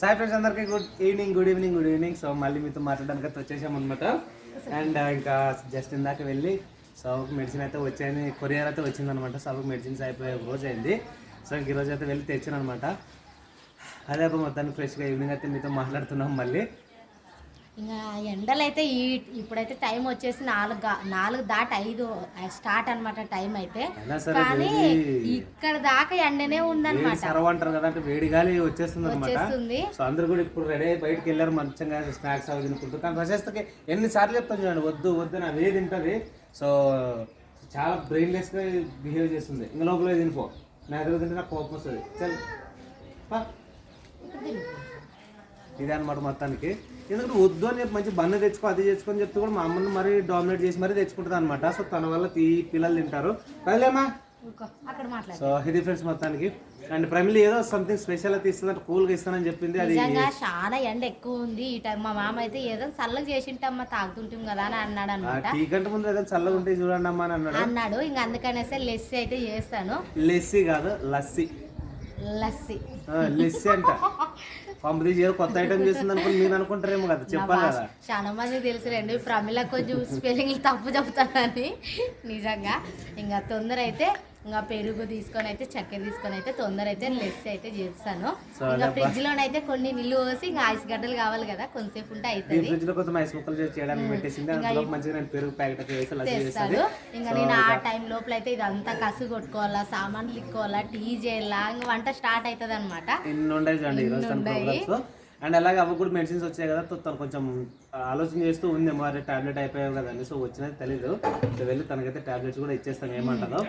Sai friends అందరికీ good evening good evening good evening. So మళ్ళీ మీతో మాట్లాడడానికి అయితే వచ్చేసాం అనమాట అండ్ ఇంకా జస్ట్ ఇందాక వెళ్ళి సౌకు మెడిసిన్ అయితే వచ్చాయని కొరియర్ అయితే వచ్చిందనమాట సౌకు మెడిసిన్స్ అయిపోయే రోజు అయింది. సో ఇంక ఈరోజు అయితే వెళ్ళి తెచ్చాను అనమాట అదే మొత్తానికి ఫ్రెష్గా ఈవినింగ్ అయితే మీతో మాట్లాడుతున్నాం మళ్ళీ. ఇంకా ఎండలు అయితే ఈ ఇప్పుడైతే టైం వచ్చేసి నాలుగు నాలుగు దాటి ఐదు స్టార్ట్ అన్నమాట టైం అయితే. కానీ ఇక్కడ దాకా ఎండనే ఉందన్నమాట. అంటారు కదా అంటే వేడి గాలి వచ్చేస్తుంది అనమాట వచ్చేస్తుంది. సో అందరు కూడా ఇప్పుడు రెడీ అయ్యి బయటకు వెళ్ళారు మంచిగా స్నాక్స్ అవి తినుకుంటూ. కానీ ప్రశస్తకి ఎన్నిసార్లు చెప్తాను చూడండి వద్దు వద్దు నా వేది తింటుంది. సో చాలా బ్రెయిన్లెస్గా బిహేవ్ చేస్తుంది. ఇంకా లోపల తినిపో నా ఎదురు తింటే నాకు కోపం వస్తుంది. చల్. పా. ఇదే అనమాట మొత్తానికి. ఎందుకంటే వద్దు అని చెప్పి మంచి బన్న తెచ్చుకో అది తెచ్చుకో అని చెప్తే కూడా మా అమ్మని మరీ డామినేట్ చేసి మరీ తెచ్చుకుంటుంది అనమాట సో తన వల్ల తీ పిల్లలు తింటారు. కదలేమా సో ఇది ఫ్రెండ్స్ మొత్తానికి. అండ్ ప్రమిలి ఏదో సంథింగ్ స్పెషల్ అయితే ఇస్తుందంటే కూల్గా ఇస్తానని చెప్పింది. అది చాలా ఎండ ఎక్కువ ఉంది ఈ టైం మా మామ అయితే ఏదో చల్లగా చేసింటమ్మా తాగుతుంటాం కదా అని అన్నాడు అనమాట టీ కంటే ముందు ఏదైనా చల్లగా ఉంటే చూడండి అమ్మా అని అన్నాడు. అన్నాడు. ఇంకా అందుకనేసి లెస్సీ అయితే చేస్తాను. లెస్సీ కాదు లస్సీ. లస్సీ. ఆ, లెస్సీ అంట. పంపదీసి ఏదో కొత్త ఐటమ్ చేస్తుంది అనుకుని మీరు అనుకుంటారేమో కదా చెప్పాలి కదా. చాలా మంది తెలుసు రండి. ప్రమిళ కొంచెం స్పెల్లింగ్ తప్పు చెప్తానని. నిజంగా. ఇంకా తొందర అయితే ఇంకా పెరుగు తీసుకొని అయితే చక్కెర తీసుకొని అయితే తొందర అయితే లెస్ అయితే చేస్తాను. ఇంకా ఫ్రిడ్జ్ లోనైతే కొన్ని నీళ్ళు పోసి ఇంకా ఐస్ గడ్డలు కావాలి కదా కొంతసేపు ఉంటే అవుతుంది ఫ్రిడ్జ్లో కొంచెం ఐస్ ముక్కలు చేయడానికి పెట్టేసింది. అందులో మంచిగా నేను పెరుగు ప్యాకెట్ ఇంకా నేను ఆ టైం లోపల అయితే ఇదంతా కసు కొట్టుకోవాలా సామాన్లు ఇక్కోవాలా టీ చేయాలా ఇంకా వంట స్టార్ట్ అవుతుంది అనమాట అండ్ అలాగే అవి కూడా మెడిసిన్స్ వచ్చాయి కదా తను కొంచెం ఆలోచన చేస్తూ ఉంది మరి టాబ్లెట్ అయిపోయావు కదండి సో వచ్చినది తెలీదు. సో వెళ్ళి తనకైతే టాబ్లెట్స్ కూడా ఇచ్చేస్తాం ఏమంటారో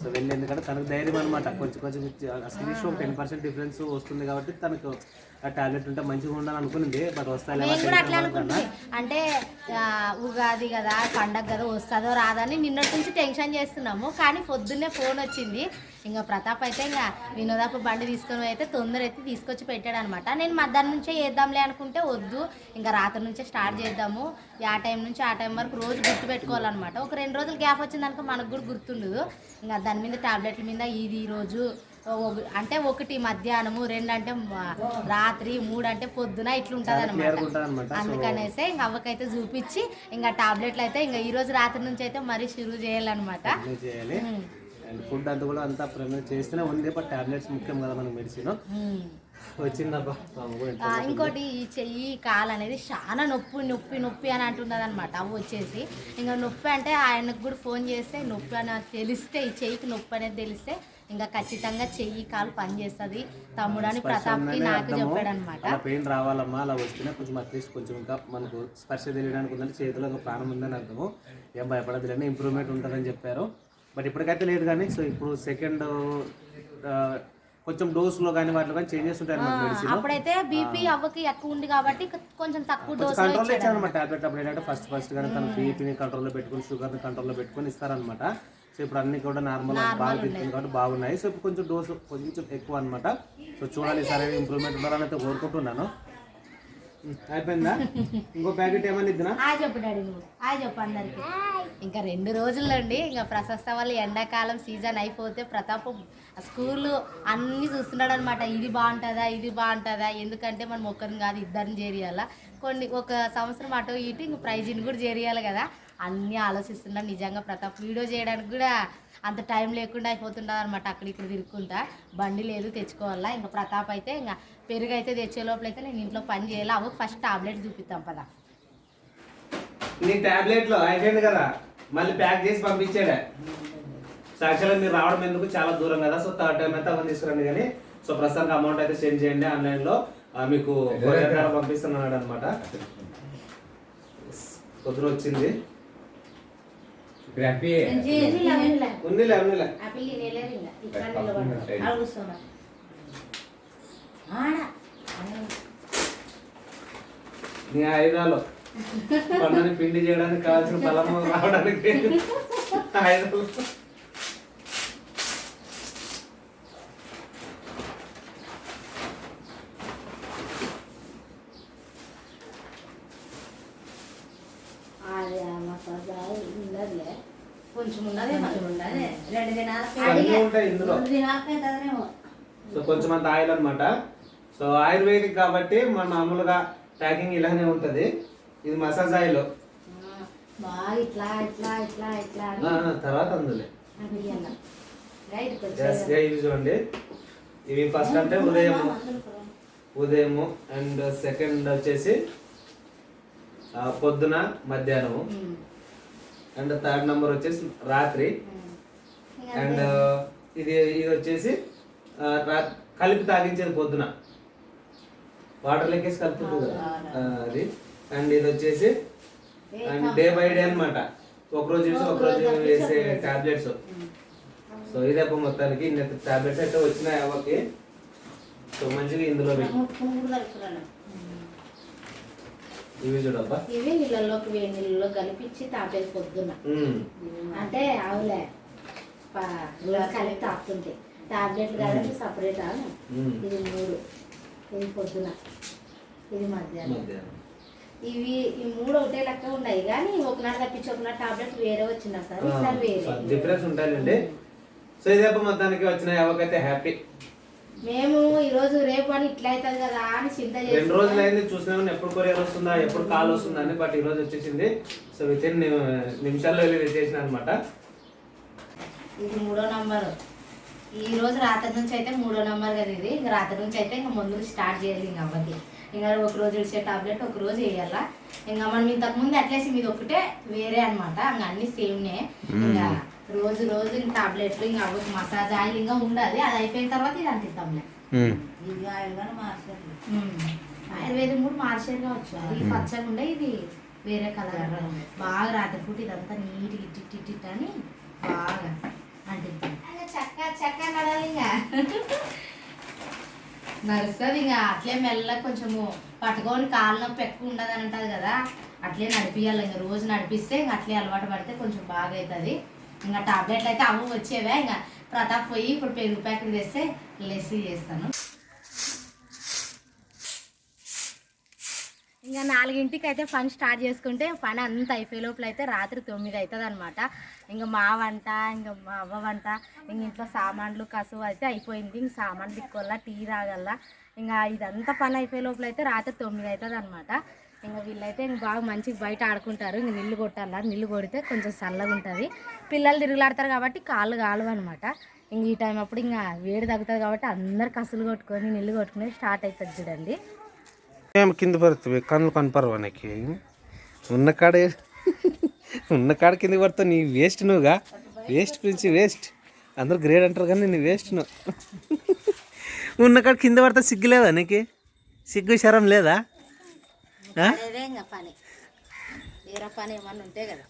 సో వెళ్ళి ఎందుకంటే తనకు ధైర్యం అనమాట కొంచెం కొంచెం అసలు ఇష్యూ టెన్ పర్సెంట్ డిఫరెన్స్ వస్తుంది కాబట్టి తనకు ఆ టాబ్లెట్ ఉంటే మంచిగా ఉండాలని అనుకునింది బట్ వస్తాయి నేను కూడా అట్లా అనుకుంటుంది అంటే ఆ, ఉగాది కదా పండగ కదా వస్తుందో రాదని నిన్నటి నుంచి టెన్షన్ చేస్తున్నాము. కానీ పొద్దున్నే ఫోన్ వచ్చింది. ఇంకా ప్రతాప్ అయితే ఇంకా వినోదాపు బండి తీసుకొని అయితే తొందర అయితే తీసుకొచ్చి పెట్టాడు అనమాట నేను మధ్యాహ్నం నుంచే చేద్దాంలే అనుకుంటే వద్దు. ఇంకా రాత్రి నుంచే స్టార్ట్ చేద్దాము. ఆ టైం నుంచి ఆ టైం వరకు రోజు గుర్తు పెట్టుకోవాలన్నమాట. ఒక రెండు రోజులు గ్యాప్ వచ్చిందనుకో మనకు కూడా గుర్తుండదు. ఇంకా దాని మీద టాబ్లెట్ల మీద ఇది ఈ రోజు అంటే ఒకటి మధ్యాహ్నము రెండు అంటే రాత్రి మూడు అంటే పొద్దున ఇట్లుంటది అనమాట అందుకనేసి ఇంకా అవ్వకైతే చూపించి ఇంకా టాబ్లెట్లు అయితే ఇంకా ఈ రోజు రాత్రి నుంచి అయితే మరీ షురూ చేయాలన్నమాట. ఫుడ్ అంతా కూడా అంతా చేస్తూనే ఉంది బట్ టాబ్లెట్స్ ముఖ్యం కదా మనకు మెడిసిన్. ఇంకోటి ఈ చెయ్యి కాలు అనేది చాలా నొప్పి నొప్పి నొప్పి అని అంటున్నది అనమాట అవి వచ్చేసి ఇంకా నొప్పి అంటే ఆయనకు కూడా ఫోన్ చేస్తే నొప్పి అని తెలిస్తే ఈ చెయ్యికి నొప్పి అనేది తెలిస్తే ఇంకా ఖచ్చితంగా చెయ్యి కాలు పని చేస్తుంది. తమ్ముడు అని ప్రతాప్కి నాకు చెప్పాడు అనమాట పెయిన్ రావాలమ్మా అలా వస్తేనే కొంచెం అట్లీస్ట్ కొంచెం ఇంకా మనకు స్పర్శ తెలియడానికి ఉందంటే చేతిలో ఒక ప్రాణం ఉందని అర్థము. ఏం భయపడదులేని ఇంప్రూవ్మెంట్ ఉంటుందని చెప్పారు. బట్ ఇప్పటికైతే లేదు కానీ సో ఇప్పుడు సెకండ్ కొంచెం డోస్లో కానీ వాటిలో కానీ చేంజెస్ ఉంటాయి అన్నమాట అప్పుడైతే బీపీ అవ్వకి ఎక్కువ ఉంది కాబట్టి కొంచెం తక్కువ డోస్ కంట్రోల్ ఇచ్చారనమాట టాబ్లెట్ అప్పుడు. ఏంటంటే ఫస్ట్ ఫస్ట్ కానీ తన బీపీని కంట్రోల్లో పెట్టుకుని షుగర్ని కంట్రోల్లో పెట్టుకొని ఇస్తారనమాట సో ఇప్పుడు అన్ని కూడా నార్మల్ బాగా తింటుంది కాబట్టి బాగున్నాయి. సో కొంచెం డోసు కొంచెం ఎక్కువ అనమాట సో చూడాలి సరే ఇంప్రూవ్మెంట్ ఉండాలని అయితే కోరుకుంటున్నాను. అయిపోయిందా? ఇంకో ప్యాకెట్ ఏమని ఇద్దినా? ఆ చెప్పు డాడీ నువ్వు. ఆ చెప్పు అందరికి. ఇంకా రెండు రోజులండి. ఇంకా ప్రశస్త వాళ్ళు ఎండాకాలం సీజన్ అయిపోతే ప్రతాప్ స్కూల్ అన్నీ చూస్తున్నాడు అనమాట ఇది బాగుంటుందా? ఇది బాగుంటుందా? ఎందుకంటే మనం ఒక్కరిని కాదు ఇద్దరిని చేరియాలా? కొన్ని ఒక సంవత్సరం అటు ఇటు ఇంక ప్రైజ్ని కూడా చేరియాలి కదా. అన్నీ ఆలోచిస్తున్నాడు నిజంగా ప్రతాప్ వీడియో చేయడానికి కూడా అంత టైం లేకుండా అయిపోతుండదు అనమాట అక్కడ ఇక్కడ తిరుక్కుంటా. బండి లేదు తెచ్చుకోవాలా? ఇంకా ప్రతాప్ అయితే ఇంకా పెరుగు అయితే తెచ్చే లోపల అయితే నేను ఇంట్లో పని చేయాలి. అవ్వ ఫస్ట్ టాబ్లెట్ చూపిస్తాం పదా. నీ టాబ్లెట్లో అయిపోయింది కదా? మళ్ళీ ప్యాక్ చేసి పంపించాడే. సో యాక్చువల్గా మీరు రావడం ఎందుకు? చాలా దూరం కదా. సో థర్డ్ టైం అయితే అవన్నీ తీసుకురండి కానీ. సో ప్రస్తుతానికి అమౌంట్ అయితే సెండ్ చేయండి ఆన్లైన్లో. మీకు పంపిస్తున్నాడు అనమాట కుదురు వచ్చింది. నీ ఆయుధాలు. పన్నుని పిండి చేయడానికి కావాల్సిన బలము రావడానికి ఆయుధాలు. కొంచెం ఉన్నదే రెండు సో కొంచెం అంత ఆయిల్ అనమాట సో ఆయుర్వేదిక్ కాబట్టి మన మామూలుగా ప్యాకింగ్ ఇలానే ఉంటుంది. ఇది మసాజ్ ఆయిల్. తర్వాత అందులో. ఇవి చూడండి. ఇవి ఫస్ట్ అంటే ఉదయం ఉదయము. అండ్ సెకండ్ వచ్చేసి ఆ, పొద్దున మధ్యాహ్నము. అండ్ థర్డ్ నెంబర్ వచ్చేసి రాత్రి. అండ్ ఇది ఇది వచ్చేసి కలిపి తాగించేది పొద్దున. వాటర్ లెక్కేసి కలుపుతుంది కదా. అది. అండ్ ఇది వచ్చేసి అండ్ డే బై డే అనమాట ఒక రోజు వేసి ఒక రోజు వేసే టాబ్లెట్స్. సో ఇదే మొత్తానికి ఇన్ని టాబ్లెట్స్ అయితే వచ్చినాయి అవ్వకి సో మంచిగా ఇందులో పెట్టి. ఇవి చూడబ్బా. ఇవి నీళ్ళలోకి వేడి నీళ్ళలో కలిపించి తాపేసి పొద్దున్న. అంటే అవులే ప- రోజు కలిపి తాపుతుంటే. టాబ్లెట్లు కాబట్టి సపరేట్ ఉమ్. ఇది మూడు ఇది పొద్దున ఇది మధ్యాహ్నం. ఇవి ఈ మూడు ఒకటే లెక్క ఉన్నాయి కానీ ఒకనాడు తప్పించి ఒకనాడు టాబ్లెట్ వేరే వచ్చినా సరే ఈసారి వేరే. డిఫరెన్స్ ఉంటాయండి. సో ఇదే మొత్తానికి వచ్చిన ఎవరికైతే హ్యాపీ. మేము ఈ రోజు రేపు అని ఇట్లా అవుతుంది కదా అని చింత రెండు రోజులు అయింది చూసినా ఎప్పుడు కొరియర్ వస్తుందా ఎప్పుడు కాల్ వస్తుందా అని బట్ ఈ రోజు వచ్చేసింది. సో విత్ ఇన్ నిమిషాల్లో వెళ్ళి తెచ్చేసిన అనమాట ఇది మూడో నంబరు. ఈ రోజు రాత్రి నుంచి అయితే మూడో నంబర్ కదా ఇది. ఇంకా రాత్రి నుంచి అయితే ఇంకా ముందు స్టార్ట్ చేయాలి ఇంకా అవ్వకి. ఇంకా ఒక రోజు ఇచ్చే టాబ్లెట్ ఒక రోజు వేయాలా. ఇంకా మనం ఇంతకు ముందు అట్లేసి మీది ఒకటే వేరే అనమాట ఇంకా అన్ని సేమ్నే. ఇంకా రోజు రోజు ఇంకా టాబ్లెట్లు ఇంకా అవ్వకి మసాజ్ ఆయిల్ ఇంకా ఉండాలి. అది అయిపోయిన తర్వాత ఇది అంటిద్దాంలే. ఇది ఆయిల్ కానీ మార్చారు ఆయుర్వేదం కూడా మార్చారు కావచ్చు. అది పచ్చగా ఉండే ఇది వేరే కలర్ బాగా రాత్రిపూట ఇదంతా నీట్ ఇట్టి ఇట్టి ఇట్టి అని బాగా అంటిద్దాం. చక్క చక్క నడాలి ఇంకా. నడుస్తుంది ఇంకా. అట్లే మెల్ల కొంచెము పట్టుకొని కాళ్ళ నొప్పి ఎక్కువ ఉండదు అని అంటది కదా. అట్లే నడిపియాలి. ఇంకా రోజు నడిపిస్తే ఇంకా అట్లే అలవాటు పడితే కొంచెం బాగా అవుతుంది ఇంకా టాబ్లెట్లు అయితే అవ్వ వచ్చేవే. ఇంకా ప్రతాప్ పోయి ఇప్పుడు పెరుగు ప్యాకెట్ తెస్తే లెస్సీ చేస్తాను. ఇంకా నాలుగింటికి అయితే పని స్టార్ట్ చేసుకుంటే పని అంతా అయిపోయే లోపల అయితే రాత్రి తొమ్మిది అవుతుంది అనమాట ఇంకా మా వంట ఇంకా మా అవ్వ వంట ఇంక ఇంట్లో సామాన్లు కసువు అయితే అయిపోయింది. ఇంక సామాన్లు తిక్కోల్లా టీ తాగల్లా. ఇంకా ఇదంతా పని అయిపోయే లోపల అయితే రాత్రి తొమ్మిది అవుతుంది అనమాట ఇంకా వీళ్ళైతే ఇంక బాగా మంచిగా బయట ఆడుకుంటారు. ఇంక నీళ్ళు కొట్టాలా? నీళ్ళు కొడితే కొంచెం చల్లగా ఉంటుంది. పిల్లలు తిరుగులాడతారు కాబట్టి కాళ్ళు కాలు అనమాట ఇంక ఈ టైం అప్పుడు ఇంకా వేడి తగ్గుతుంది కాబట్టి అందరు కసులు కొట్టుకొని నీళ్ళు కొట్టుకుని స్టార్ట్ అవుతుంది చూడండి. ఏం కింద పడుతుంది? కళ్ళు కనపడవా నీకు? ఉన్న కాడ ఉన్న కాడ కింద పడతావు నీ వేస్ట్ నువ్వుగా. వేస్ట్ గురించి వేస్ట్ అందరూ గ్రేడ్ అంటారు కానీ నీ వేస్ట్ నువ్వు ఉన్న కాడ కింద పడతా సిగ్గు లేదా నీకు? సిగ్గు శరం లేదా?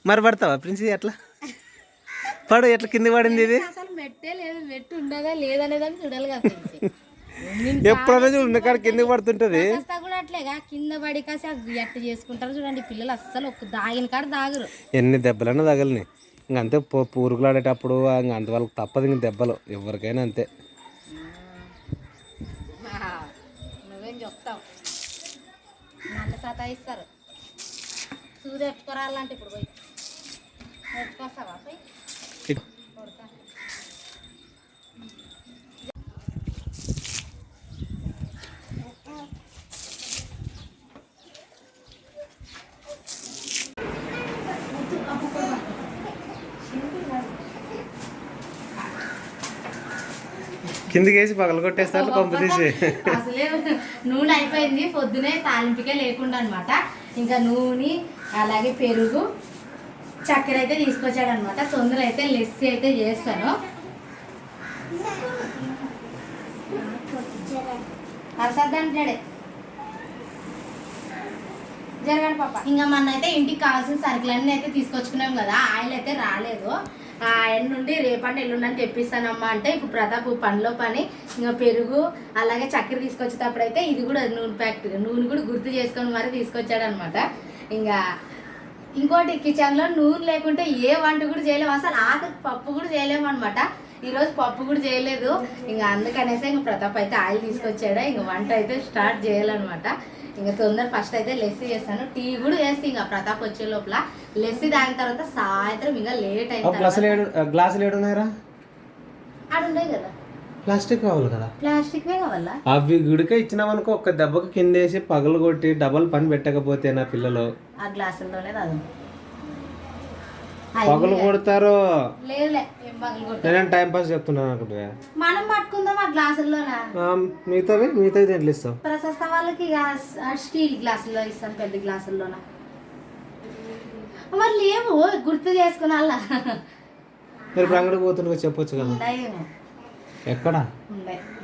మరి పడతావా ప్రిన్సి ఎట్లా పడు ఎట్లా కింద పడింది ఇది? అసలు మెట్టే లేదు మెట్టు ఉండదా లేదనేదని చూడాలి కదా తెలిసి ఎప్పుడైనా చూడు ఉన్న కాడ కింద పడుతుంటది. కూడా అట్లేగా కింద పడి కాసి ఎట్ట చేసుకుంటారు చూడండి పిల్లలు అస్సలు ఒక్క దాగిన కాడ దాగరు. ఎన్ని దెబ్బలన్నా తగలని ఇంక అంతే పో- పూరుగులాడేటప్పుడు ఇంక అంత వాళ్ళకి తప్పదు ఇంక దెబ్బలు. ఎవరికైనా అంతే. నన్ను సతాయిస్తారు సూది ఎట్టుకోరాలంటే ఇప్పుడు పోయి. ఎట్టుకొస్తావా పోయి? కిందికి వేసి పగల కొట్టేస్తారు కొంప తీసి. అసలే నూనె అయిపోయింది పొద్దునే తాలింపుకే లేకుండా అనమాట ఇంకా నూనె అలాగే పెరుగు చక్కెర అయితే తీసుకొచ్చాడు అనమాట తొందర అయితే లెస్సీ అయితే చేస్తాను. అరసద్దంటాడే జరగండి పాప. ఇంకా మన అయితే ఇంటికి కావాల్సిన సరుకులన్నీ అయితే తీసుకొచ్చుకున్నాం కదా ఆయిల్ అయితే రాలేదు. నుండి రేపండి ఎల్లుండి అని తెప్పిస్తానమ్మా అంటే ఇప్పుడు ప్రతాప్ పనిలో పని ఇంకా పెరుగు అలాగే చక్కెర తీసుకొచ్చేటప్పుడు అయితే ఇది కూడా నూనె ప్యాకెట్ నూనె కూడా గుర్తు చేసుకొని మరి తీసుకొచ్చాడు అనమాట ఇంకా ఇంకోటి కిచెన్లో నూనె లేకుంటే ఏ వంట కూడా చేయలేము. అసలు ఆకు పప్పు కూడా చేయలేము అనమాట ఈరోజు పప్పు కూడా చేయలేదు. ఇంకా అందుకనేసి ఇంకా ప్రతాప్ అయితే ఆయిల్ తీసుకొచ్చాడు. ఇంకా వంట అయితే స్టార్ట్ చేయాలన్నమాట. ఇంకా తొందర ఫస్ట్ అయితే లెస్సీ చేస్తాను. టీ కూడా వేసి ఇంకా ప్రతాప్ వచ్చే లోపల లెస్సీ తాగిన తర్వాత సాయంత్రం ఇంకా లేట్ అయిన గ్లాసులు ఏడు ఉన్నాయరా ఉన్నాయి కదా. ప్లాస్టిక్ కావాలి కదా. ప్లాస్టిక్వే కావాలా? అవి గుడిక ఇచ్చినామనుకో ఒక్క దెబ్బకి కిందేసి పగలు కొట్టి డబల్ పని పెట్టకపోతే నా పిల్లలు? ఆ గ్లాసుల్లోనే రాదు పగలు కొడతారు? నేనేం టైం పాస్ చెప్తున్నాను అక్కడ మనం పట్టుకుందాం ఆ గ్లాసుల్లోనా? మిగతావి మిగతావి దేంట్లో ఇస్తావు? ప్రశస్త వాళ్ళకి స్టీల్ గ్లాసుల్లో ఇస్తాం పెద్ద గ్లాసుల్లోన? మరి లేవు గుర్తు చేసుకున్నాళ్ళ మీరు అంగడికి పోతుండగా చెప్పొచ్చు కదా. ఎక్కడ?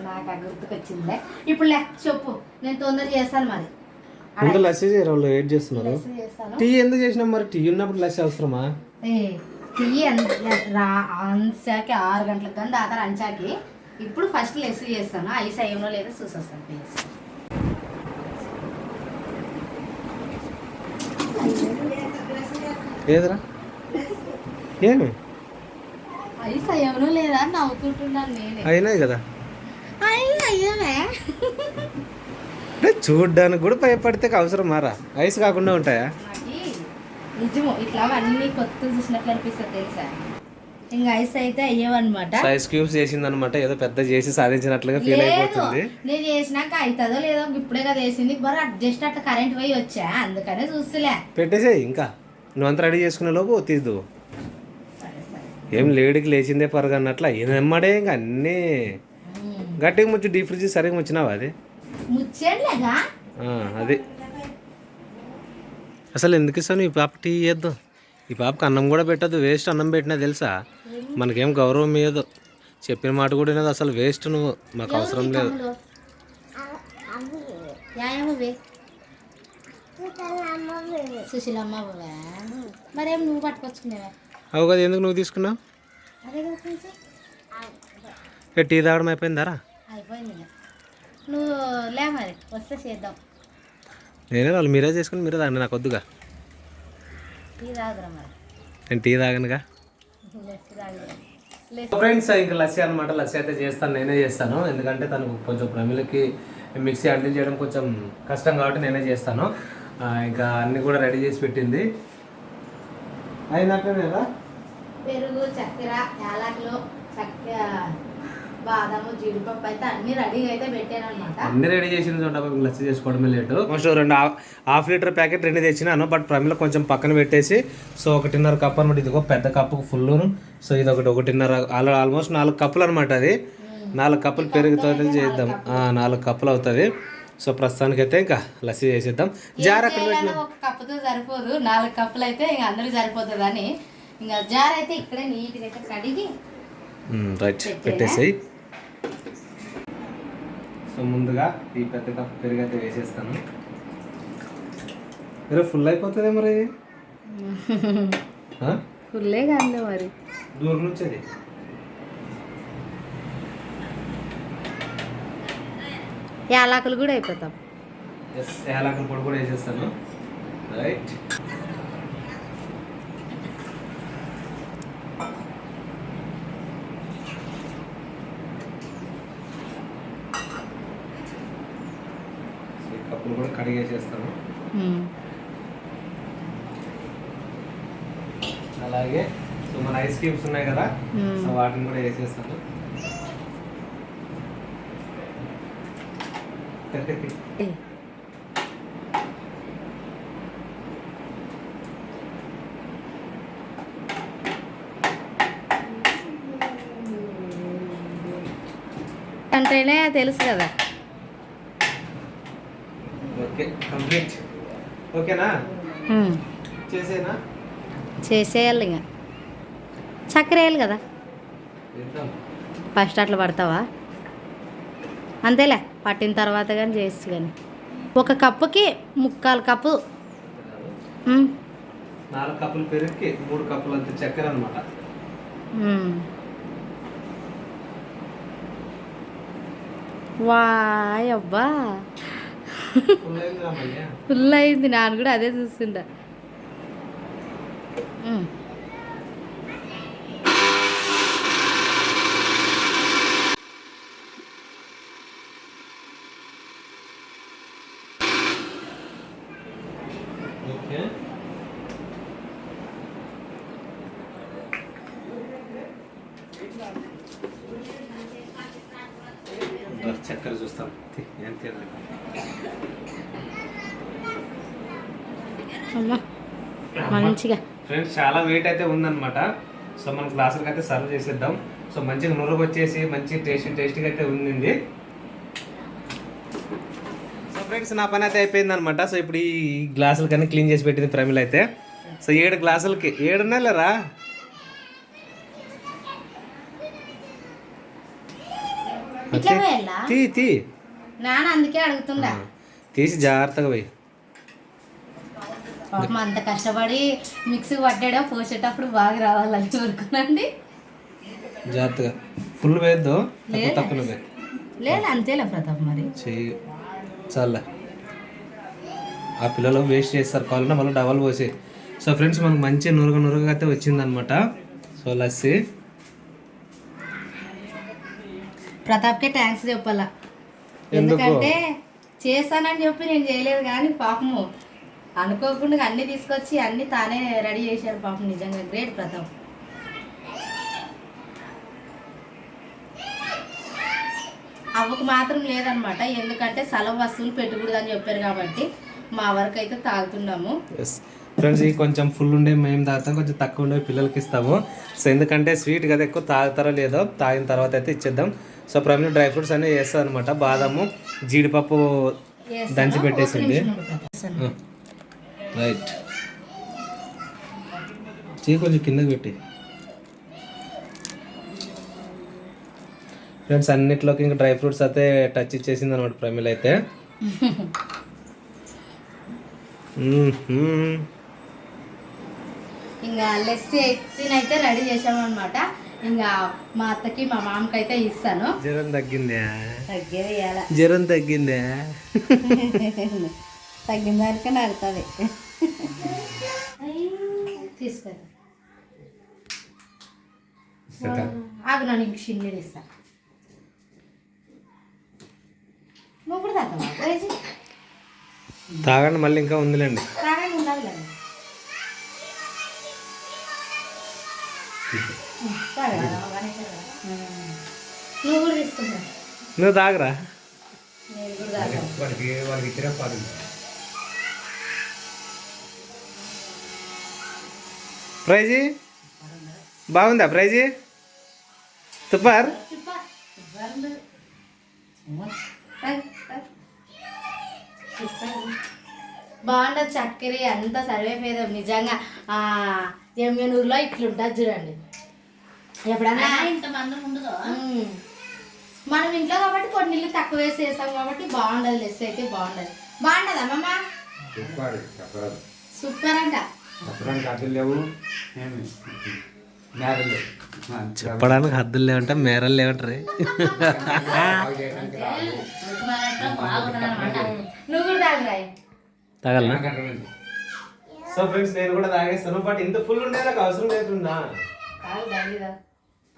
నాకు ఆ గుర్తుకొచ్చిందే. ఇప్పుడు లే చెప్పు నేను తొందర చేస్తాను మరి. ముందు లస్సీ చేయరు వాళ్ళు వెయిట్ చేస్తున్నారు. టీ ఎందుకు చేసినాం మరి? టీ ఉన్నప్పుడు లస్సీ అవసరమా? ఎంత- రా అంచాకి ఆరు గంటలకు కానీ దాతారు అంచాకి ఇప్పుడు ఫస్ట్ లెస్ చేస్తాను. ఐస్ అయ్యంలో లేదో చూసొస్తాను ప్లీజ్ ఏదిరా? ఏమి? ఐస్ అయ్యంలో లేదా నవ్వుకుంటున్నాను నేనే. అయినాయి కదా. అయ్యమే చూడ్డానికి కూడా భయపడితే అవసరం మారా ఐస్ కాకుండా ఉంటాయా? నిజము ఇట్లా అన్ని కొత్త చూసినట్లు అనిపిస్తుంది తెలుసా? ఇంకా ఐస్ అయితే అయ్యేవన్నమాట. సైజ్ క్యూబ్స్ చేసింది అనమాట ఏదో పెద్ద చేసి సాధించినట్లుగా ఫీల్ అయిపోతుంది. నేను చేసినాక అవుతుందో లేదో ఇప్పుడే కదా వేసింది బరా జస్ట్ అట్లా కరెంట్ పోయి వచ్చా అందుకనే చూస్తులే. పెట్టేసేయి ఇంకా. నువ్వంతా రెడీ చేసుకునే లోపు తీద్దు. ఏం లేడికి లేచిందే పరగన్నట్ల ఏనమ్మడే ఇంకా అన్నీ. గట్టిగా ముచ్చి డీప్ ఫ్రిడ్జ్ సరిగ్గా ముచ్చినావా అది? ముచ్చేట్లేగా? అది. అసలు ఎందుకు ఇస్తాను ఈ పాప టీ ఇద్దాం ఈ పాపకి అన్నం కూడా పెట్టదు వేస్ట్ అన్నం పెట్టినా తెలుసా? మనకేం గౌరవం ఇయ్యదు చెప్పిన మాట కూడా వినదు అసలు వేస్ట్ నువ్వు. మాకు అవసరం లేదు. మరేం నువ్వు పట్టుకొచ్చుకునేవా? అవు కదా ఎందుకు నువ్వు తీసుకున్నావు? టీ తాగడం అయిపోయిందారా? అయిపోయింది నువ్వు లే మరి వస్తే చేద్దాం. నేనే వాళ్ళు మీరే చేసుకుని మీరే తాగండి నాకు వద్దుగా. నేను టీ తాగనుగా. ఫ్రెండ్స్ ఇంకా లస్సీ అనమాట లస్సీ అయితే చేస్తాను నేనే చేస్తాను. ఎందుకంటే తనకు కొంచెం ప్రమిలకి మిక్సీ హ్యాండిల్ చేయడం కొంచెం కష్టం కాబట్టి నేనే చేస్తాను. ఇంకా అన్ని కూడా రెడీ చేసి పెట్టింది. అయినట్లేదా పెరుగు చక్కెర యాలకులు చక్కెర బాదాము జీడిపప్పు అయితే అన్ని రెడీగా అయితే పెట్టాను అనమాట అన్ని రెడీ చేసింది చూడండి లస్సీ చేసుకోవడమే లేటు. మోస్ట్ రెండు హాఫ్- లీటర్ ప్యాకెట్ రెండు తెచ్చినాను బట్ ప్రమిల కొంచెం పక్కన పెట్టేసి సో ఒకటిన్నర కప్ అనమాట ఇదిగో పెద్ద కప్పుకు ఫుల్ సో ఇది ఒకటి ఒకటిన్నర ఆల్- ఆల్మోస్ట్ నాలుగు కప్పులు అనమాట అది. నాలుగు కప్పులు పెరుగుతో అయితే చేద్దాం. ఆ, నాలుగు కప్పులు అవుతుంది. సో ప్రస్తుతానికైతే ఇంకా లస్సీ చేసేద్దాం. జార్ అక్కడ ఒక కప్పుతో సరిపోదు. నాలుగు కప్పులు అయితే ఇంకా అందరికి సరిపోతుంది అని ఇంకా జార్ అయితే ఇక్కడే నీట్గా అయితే కడిగి రైట్ పెట్టేసాయి. సో ముందుగా ఈ పెద్ద కప్ పెరుగు అయితే వేసేస్తాను. మీరు ఫుల్ అయిపోతుంది మరి ఇది? ఫుల్లే కాదు మరి. దూరం నుంచి అది. యాలకులు కూడా అయిపోతాం. ఎస్ యాలకుల పొడి కూడా వేసేస్తాను. రైట్ ఈ కప్పులు కూడా కడిగేసేస్తాను అలాగే సో మన ఐస్ క్యూబ్స్ ఉన్నాయి కదా సో వాటిని కూడా వేసేస్తాను అంటేనే తెలుసు కదా? Okay complete. ఓకేనా? చేసేనా? చేసేయాలి ఇంకా. చక్కెర వేయాలి కదా. ఫస్ట్ అట్లా పడతావా? అంతేలే పట్టిన తర్వాత కానీ చేయొచ్చు కానీ ఒక కప్పుకి ముక్కాలు కప్పు. నాలుగు కప్పులు మూడు కప్పులు అంత చక్కెర అనమాట. వాయ్ అబ్బా. ఫుల్ అయింది నాన్న కూడా అదే చూస్తుంటా ఉమ్. ఓకే చక్కెర చూస్తాం తి, ఏం తీయలేదు. మంచిగా ఫ్రెండ్స్ చాలా వెయిట్ అయితే ఉందన్నమాట. సో మన గ్లాసులకి అయితే సర్వ్ చేసేద్దాం. సో మంచిగా నురుగు వచ్చేసి మంచి టేస్టీ టేస్టీగా అయితే ఉంది సో ఫ్రెండ్స్ నా పని అయితే అయిపోయింది అనమాట సో ఇప్పుడు ఈ గ్లాసులు కానీ క్లీన్ చేసి పెట్టింది ప్రమిళ అయితే. సో ఏడు గ్లాసులకి ఏడు నెలరా తీ తీ. అందుకే అడుగుతుండా. తీసి జాగ్రత్తగా పోయి. పాపం అంత కష్టపడి మిక్సీ పట్టాడో పోసేటప్పుడు బాగా రావాలని కోరుకునండి జాగ్రత్తగా. ఫుల్ వేద్దు లేదా? తక్కువ లేదు అంతేలే ప్రతాప్ మరి. చాలా. ఆ పిల్లలు వేస్ట్ చేస్తారు కావాలన్నా మళ్ళీ డబల్ పోసి సో ఫ్రెండ్స్ మనకు మంచి నురుగు నురుగు అయితే వచ్చిందనమాట సో లస్సీ ప్రతాప్కే థ్యాంక్స్ చెప్పాలా. ఎందుకు? ఎందుకంటే చేస్తానని చెప్పి నేను చేయలేదు కానీ పాపము అనుకోకుండా అన్ని తీసుకొచ్చి అన్ని తానే రెడీ చేశాడు పాపం నిజంగా. గ్రేట్ ప్రతాప్ అవ్వకు మాత్రం లేదనమాట ఎందుకంటే సలం వస్తువులు పెట్టకూడదని చెప్పారు కాబట్టి మా వరకు అయితే తాగుతున్నాము. ఫ్రెండ్స్ ఇది కొంచెం ఫుల్ ఉండే మేము తాగుతాం కొంచెం తక్కువ ఉండే పిల్లలకి ఇస్తాము. సో ఎందుకంటే స్వీట్ కదా ఎక్కువ తాగుతారో లేదో తాగిన తర్వాత అయితే ఇచ్చేద్దాం. సో ప్రమిళ డ్రై ఫ్రూట్స్ అనేవి వేస్తాం అనమాట బాదము జీడిపప్పు. దంచి పెట్టేసింది. రైట్ చెయ్యి కొంచెం కిందకి పెట్టి. ఫ్రెండ్స్ అన్నిట్లోకి ఇంకా డ్రై ఫ్రూట్స్ అయితే టచ్ ఇచ్చేసింది అనమాట ప్రమిళ అయితే. ఇంకా లెస్సీ అయితే అయితే రెడీ చేసామన్నమాట ఇంకా మా అత్తకి మా మామకి అయితే ఇస్తాను. జ్వరం తగ్గిందా? జ్వరం తగ్గిందా? తగ్గిన దానికే నడుతుంది తీసుకో ఆగు నన్ను ఇంక షిన్నీడు ఇస్తా. నువ్వు కూడా తాగుతావా? క్రేజీ తాగండి మళ్ళీ ఇంకా ఉందిలేండి. తాగండి? నువ్వు కూడా తీసుకుంటా. నువ్వు తాగరా? నేను కూడా ప్రైజీ? బాగుందా ప్రైజీ? తుపార్ బాగుంటుంది చక్కెర అంతా సర్వేపేదం నిజంగా. ఆ, ఎమ్మెనూరులో ఇట్లుంటుంది చూడండి. ఎప్పుడన్నా ఇంతమంది ఉండదు. మనం ఇంట్లో కాబట్టి కొన్ని నీళ్ళు తక్కువ వేసి చేస్తాం కాబట్టి బాగుండదు లెస్ అయితే బాగుండదు. బాగుండదా అమ్మమ్మ సూపర్ అంట. చెప్పడానికి హద్దులు లేవంట మేరలు లేవంటారు. తాగలనా? సో ఫ్రెండ్స్ నేను కూడా తాగేస్తాను బట్ ఇంత ఫుల్ ఉండే నాకు అవసరం లేకుండా.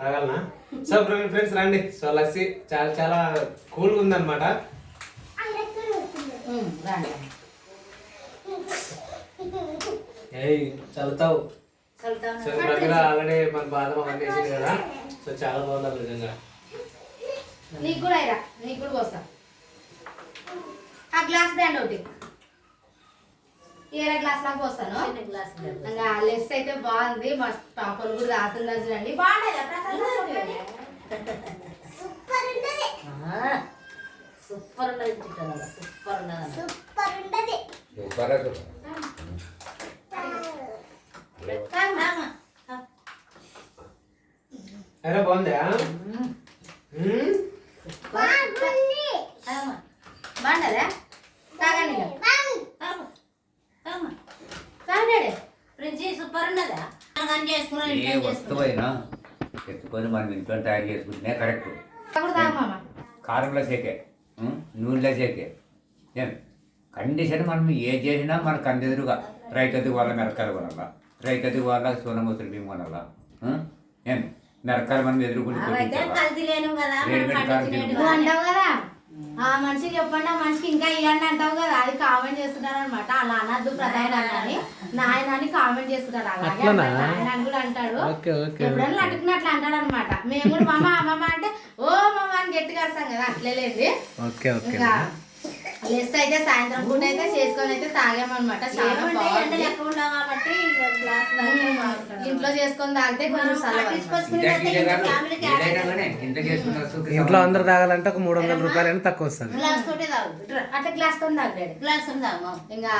తాగలనా? సో ఫ్రెండ్స్ రండి. సో లస్సీ చాలా చాలా కూల్గా ఉందన్నమాట రండి ఏయ్ చదువుతావు. సో ప్రమిళ ఆల్రెడీ మన బాదం అవన్నీ వేసింది కదా. సో చాలా బాగుంది నిజంగా. నీకు కూడా అయిరా నీకు కూడా పోస్తా. ఆ గ్లాస్ దాండి ఒకటి. ఏరా గ్లాస్ నాకు పోస్తాను. ఇంకా లెస్ అయితే బాగుంది. మా పాపలు కూడా తాగుతున్నారు చూడండి బాగుండదా? సూపర్ ఉండదు సూపర్ ఉండదు అరే బాగుందా? మ్మ్? బాగుండదా తాగండి ఇక. తాగండి. ఫ్రిడ్జి సూపర్ ఉన్నదా? కానీ చేసుకున్నాను ఏ ఇంట్లో చేసుకున్నాను వస్తువైనా ఎత్తుకొని మనం ఇంట్లో తయారు చేసుకుంటేనే కరెక్ట్. కారంలో సేకే. ఉం? నూనెలో సేకే. ఏం? కండిషన్ మనం ఏ చేసినా మనకు అందెదురుగా మనం ఎదురుకుంటూ అయితే కల్తీ లేను కదా మనం రెడీమేడ్ కారం పండించినవి తిను. నువ్వు అంటావు కదా? ఆ మనిషికి చెప్పండి ఆ మనిషికి ఇంకా ఇవ్వండి అంటావు కదా. అది కామెంట్ చేస్తున్నారు అనమాట అలా అనద్దు ప్రధాన అని నాయన అని కామెంట్ చేస్తున్నారు అలాగే అట్లనా? నాయన అని కూడా అంటాడు. ఓకే ఓకే ఎప్పుడైనా అటుకున్నట్లు అంటాడు అనమాట మేము కూడా మమ్మ అమ్మమ్మ అంటే ఓ మమ్మ అని గట్టిగా వస్తాం కదా. అట్లే లేదు. Okay okay. ఇంకా లెస్ అయితే సాయంత్రం పూట అయితే చేసుకొని అయితే తాగామన్నమాట. ఎండలు ఎక్కువ ఉండవు కాబట్టి. ఇంట్లో చేసుకొని తాగితే కొంచెం ఇంట్లో అందరు తాగాలంటే ఒక మూడు వందల రూపాయలు అయినా తక్కువ వస్తుంది. గ్లాస్ తోటే తాగు. అట్లా గ్లాస్తో గ్లాస్తో తాగు ఇంకా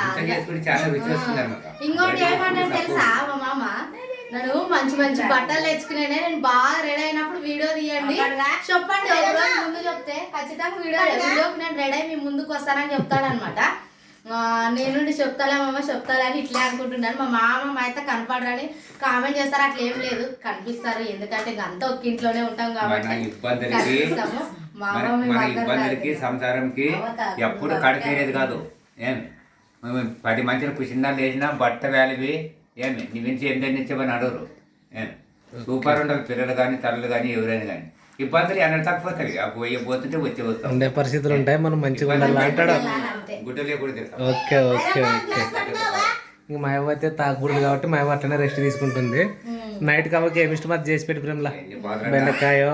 ఇంకోటి ఏమంటే తెలుసా మా మామ? నన్ను మంచి మంచి బట్టలు తెచ్చుకునేనే. నేను బాగా రెడీ అయినప్పుడు వీడియో తీయండి. చెప్పండి ముందు చెప్తే. ఖచ్చితంగా వీడియో వీడియోకి నేను రెడీ అయి మీ ముందుకు వస్తానని చెప్తాడనమాట నేను చెప్తాలే మామ చెప్తాలే అని ఇట్లే అనుకుంటున్నాను. మా మామ మా అయితే కనపడరని కామెంట్ చేస్తారు. అట్లా ఏం లేదు. కనిపిస్తారు. ఎందుకంటే ఇంక అంతా ఒక్క ఇంట్లోనే ఉంటాం కాబట్టి సంసారంకి ఎప్పుడు కడతీరేది కాదు. ఏం? పది మంచిని పుట్టినా లేచినా బట్ట వేలివి ఏమి? నీ నుంచి ఏం తెచ్చామని అడగరు. ఏం సూపర్ ఉండదు పిల్లలు కానీ తల్లులు కానీ ఎవరైనా కానీ ఇబ్బందులు ఎన్నడ తక్కువతాయి. ఆ పోయి పోతుంటే వచ్చి వస్తాం. ఉండే పరిస్థితులు ఉంటాయి మనం మంచిగా ఉండాలి. అంటాడు? గుడ్డలే కూడా తెలుసు ఓకే ఓకే ఓకే. ఇంక మా అవ్వ అయితే తాగకూడదు కాబట్టి మా అవ్వ అట్లనే రెస్ట్ తీసుకుంటుంది. నైట్ కాబట్టి ఏమి ఇష్టం అది చేసి పెట్టి ప్రేమలా బెండకాయో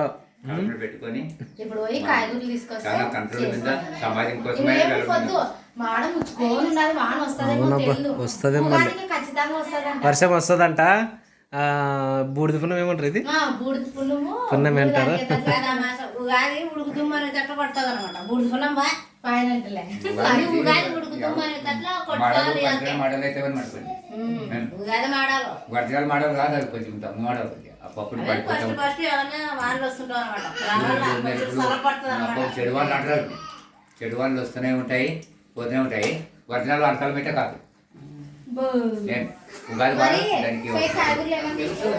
పెట్టుకొని ఇప్పుడు పోయి కాయగూరలు తీసుకొస్తే చాలా కంట్రోల్ మీద సమాజం కోసమే వర్షం వస్తుందంట. ఆ, బూడిద పుణ్యం ఏమంటారు ఇది? బూడిద పున్నం అంటారు. ఉగాది ఉడుకుతుమ్మని తట్ల కొడుతుంది అనమాట బుడుకున్నాం బా పైన అంటలే అది ఉగాది ఉడుకుతుమ్మని తట్ల మాడలు ఉగాది కాదు అది కొంచెం తమ్ము మాడలు పప్పుని చెడు వాళ్ళు అంటారు. చెడు వాళ్ళు వస్తూనే ఉంటాయి పోతూనే ఉంటాయి. వర్జనాలు అర్థాలు పెట్టే కాదు? ఉగాది దానికి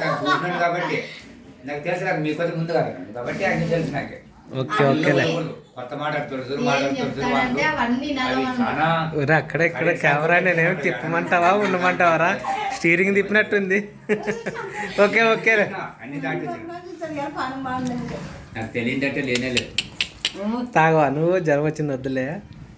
నాకు చూసినాను కాబట్టి. నాకు తెలుసు నాకు మీకోసం ముందు కదా కాబట్టి అన్ని తెలుసు నాకే. ఓకే ఓకేలే. కొత్త అక్కడ ఇక్కడ కెమెరా నేనేం తిప్పమంటావా ఉండమంటావరా? స్టీరింగ్ తిప్పినట్టుంది. ఓకే దాటి నాకు తెలియదంటే లేనే లేదు. తాగవా? నువ్వు జ్వరం వచ్చింది వద్దులే.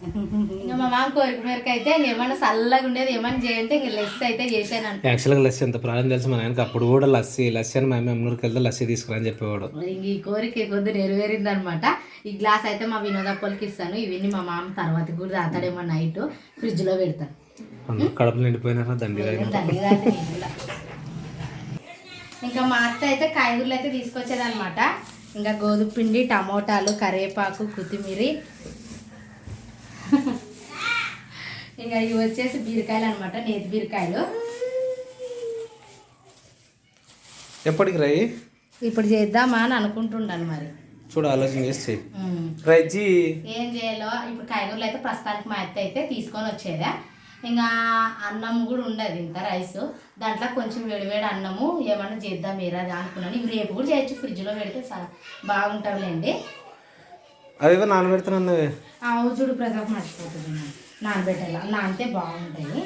ఇంకా మా మామ కోరిక మేరకు అయితే ఏమన్నా చల్లగా ఉండేది ఏమన్నా చేయంటే ఇంక లెస్ అయితే చేశాను యాక్చువల్గా లస్సీ ఎంత ప్రాణం తెలుసు మా ఆయనకి అప్పుడు కూడా లస్సీ లస్సీ అని మా అమ్మ అమ్మూరికి వెళ్తే లస్సీ తీసుకురని చెప్పేవాడు. మరి ఇంక ఈ కోరిక కొద్ది నెరవేరింది అనమాట ఈ గ్లాస్ అయితే మా వినోదప్పలకి ఇస్తాను. ఇవన్నీ మా మామ తర్వాత కూడా తాతాడేమో నైట్. ఫ్రిడ్జ్లో పెడతాను అందరూ కడుపులు నిండిపోయినారా దండి కూడా. ఇంకా మా అత్త అయితే కాయగూరలు అయితే తీసుకొచ్చేది అనమాట ఇంకా గోధుమ పిండి టమోటాలు కరివేపాకు కొత్తిమీరి ఇంకా ఇవి వచ్చేసి బీరకాయలు అనమాట నేతి బీరకాయలు. ఎప్పటికి రై? ఇప్పుడు చేద్దామా అని అనుకుంటుండను మరి. చూడు ఆలోచన చేసి ఏం చేయాలో ఇప్పుడు కాయగూరలు అయితే ప్రస్తుతానికి మా అత్త అయితే తీసుకొని వచ్చేదా. ఇంకా అన్నం కూడా ఉండదు ఇంత రైస్. దాంట్లో కొంచెం వేడివేడి అన్నము ఏమన్నా చేద్దాం ఏరాది అనుకున్నాను. ఇవి రేపు కూడా చేయొచ్చు ఫ్రిడ్జ్లో పెడితే సా- బాగుంటుందిలేండి అవి చూడు ప్రతాప్ మర్చిపోతుంది నేను. నానబెట్టాలి. నానితే బాగుంటాయి.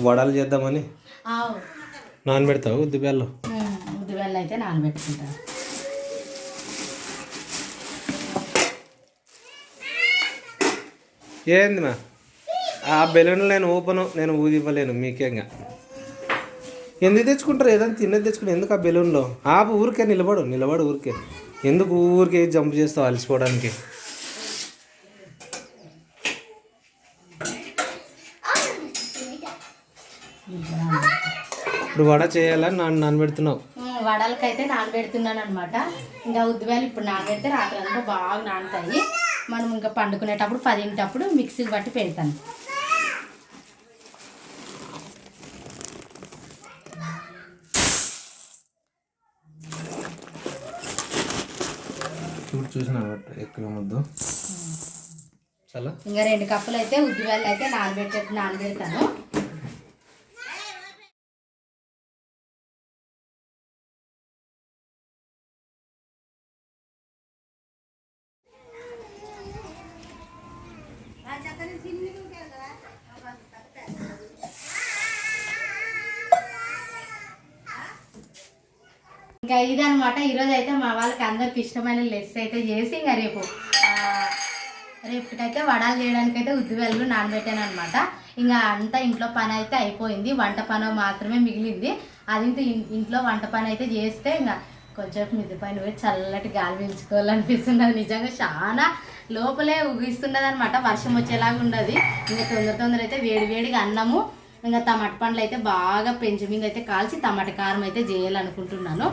వడలు చేద్దామని. నానబెడతావు ఉద్దిపేళ్ళు ఉద్దివెల్ల అయితే నానబెట్టుకుంటాను ఏంది మా? ఆ బెలూన్లు నేను ఊపను నేను ఊది ఇవ్వలేను మీకేంగా ఎందుకు తెచ్చుకుంటారు? ఏదైనా తిన్నది తెచ్చుకుంటే ఎందుకు ఆ బెలూన్లో? ఆపు ఊరికే నిలబడు నిలబడు ఊరికే. ఎందుకు ఊరికే జంప్ చేస్తావు అలసిపోవడానికి? ఇప్పుడు వడ చేయాలని నాన్న నానబెడుతున్నావు? వడలకైతే నానబెడుతున్నాను అనమాట ఇంకా ఉద్దివేలు ఇప్పుడు నానబెడితే రాత్రి అంతా బాగా నానుతాయి. మనం ఇంకా పండుకునేటప్పుడు పదింటప్పుడు మిక్సీకి బట్టి పెడతాను. ఇప్పుడు చూసిన ఎక్కువ ముద్దు చాలా. ఇంకా రెండు కప్పులు అయితే ఉద్దివేలు అయితే నానబెట్టే నానబెడతాను. ఇంకా ఇదనమాట ఈరోజు అయితే మా వాళ్ళకి అందరికి ఇష్టమైన లెస్ అయితే చేసి ఇంకా రేపు ఆ, రేపటికైతే వడాలు చేయడానికి అయితే ఉద్ది నానబెట్టాను అనమాట ఇంకా అంతా ఇంట్లో పని అయితే అయిపోయింది. వంట పని మాత్రమే మిగిలింది. అది ఇంత ఇంట్లో వంట పని అయితే చేస్తే ఇంకా కొంచెం మిద్ది పైన పోయి చల్లటి గాలి పీల్చుకోవాలనిపిస్తున్నది నిజంగా చాలా లోపలే ఉగిస్తున్నది అనమాట వర్షం వచ్చేలాగా ఉండదు. ఇంకా తొందర తొందర అయితే వేడి వేడిగా అన్నము ఇంకా తమట పండ్లు అయితే బాగా పెంచి మీద అయితే కాల్చి తమట కారం అయితే చేయాలనుకుంటున్నాను.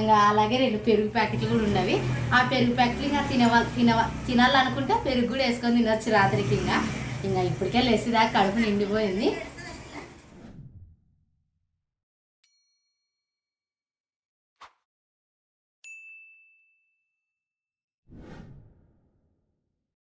ఇంకా అలాగే రెండు పెరుగు ప్యాకెట్లు కూడా ఉన్నవి. ఆ పెరుగు ప్యాకెట్లు ఇంకా తినవా తినవా తినాలనుకుంటే పెరుగు కూడా వేసుకొని తినొచ్చు రాత్రికి ఇంకా. ఇంకా ఇప్పటికే లెసి దాకా కడుపు నిండిపోయింది.